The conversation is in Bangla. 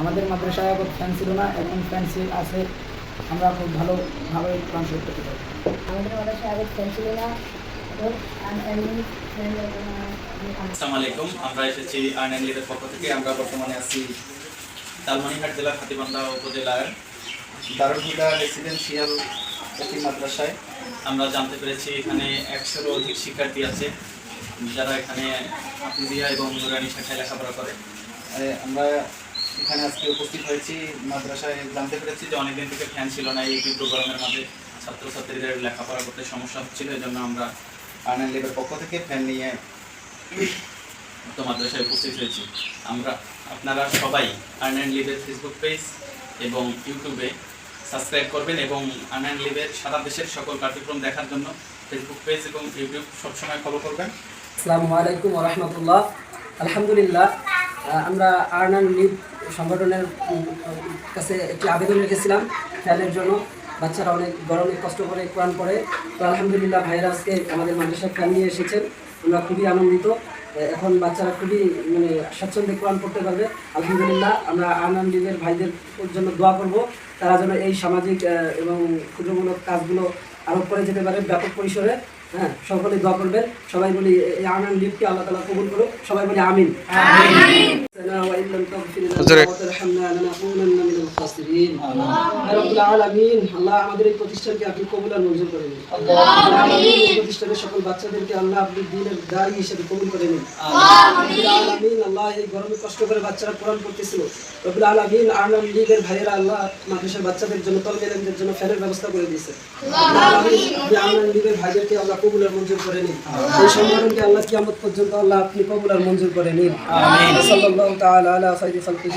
আমাদের মাদ্রাসায় আগত ফ্যান ছিল না এখন ফ্যান আছে আমরা খুব ভালোভাবে কোরআন শরীফ করতে পারি আমাদের মাদ্রাসায় আগে ফ্যান ছিল না এখন এমনি ফ্যান আসসালামু আলাইকুম আমরা এসেছি আর্ন লিডের পক্ষ থেকে আমরা বর্তমানে আছি লালমনিরহাট জেলার হাতিবান্ধা উপজেলার দারুল হুদা রেসিডেন্সিয়াল একটি মাদ্রাসায়। আমরা জানতে পেরেছি এখানে একশোরও অধিক শিক্ষার্থী আছে যারা এখানে হাফিজিয়া এবং নুরানি শাখায় লেখাপড়া করে। আমরা এখানে আজকে উপস্থিত হয়েছি, মাদ্রাসায় জানতে পেরেছি যে অনেকদিন থেকে ফ্যান ছিল না এই তীব্র গরমের মাঝে। ছাত্রছাত্রীদের লেখাপড়া করতে সমস্যা হচ্ছিল এই জন্য আমরা আর্ন লিডের পক্ষ থেকে ফ্যান নিয়ে তো মাদ্রাসায় উপস্থিত হয়েছি। আমরা, আপনারা সবাই আর্ন অ্যান্ড লিভের ফেসবুক পেজ এবং ইউটিউবে সাবস্ক্রাইব করবেন এবং আর্ন অ্যান্ড লিভের সারা দেশের সকল কার্যক্রম দেখার জন্য ফেসবুক পেজ এবং ইউটিউব সবসময় ফলো করবেন। আসসালামু আলাইকুম রহমতুল্লাহ। আলহামদুলিল্লাহ আমরা আর্নান লিভ সংগঠনের কাছে একটি আবেদন রেখেছিলাম ফ্যানের জন্য। বাচ্চারা অনেক গরমে কষ্ট করে কোরআন পড়ে। তো আলহামদুলিল্লাহ ভাইরা আজকে আমাদের মাদ্রাসায় ফ্যান নিয়ে এসেছেন। আমরা খুবই আনন্দিত। এখন বাচ্চারা খুবই মানে স্বাচ্ছন্দ্যে কোরআন পড়তে পারবে। আলহামদুলিল্লাহ আমরা লিভের ভাইদের জন্য দোয়া করব। তারা যেন এই সামাজিক এবং ক্ষুদ্রমূলক কাজগুলো আরোপ করে যেতে পারে ব্যাপক পরিসরে। হ্যাঁ সকলে দোয়া করবেন। সবাই বলি এই আনান লিপকে আল্লাহ তালা কবুল করো সবাই বলি আমিন। ভিতরে আল্লাহ আপনি কবুলার মঞ্জুর করে নিন আল্লাহ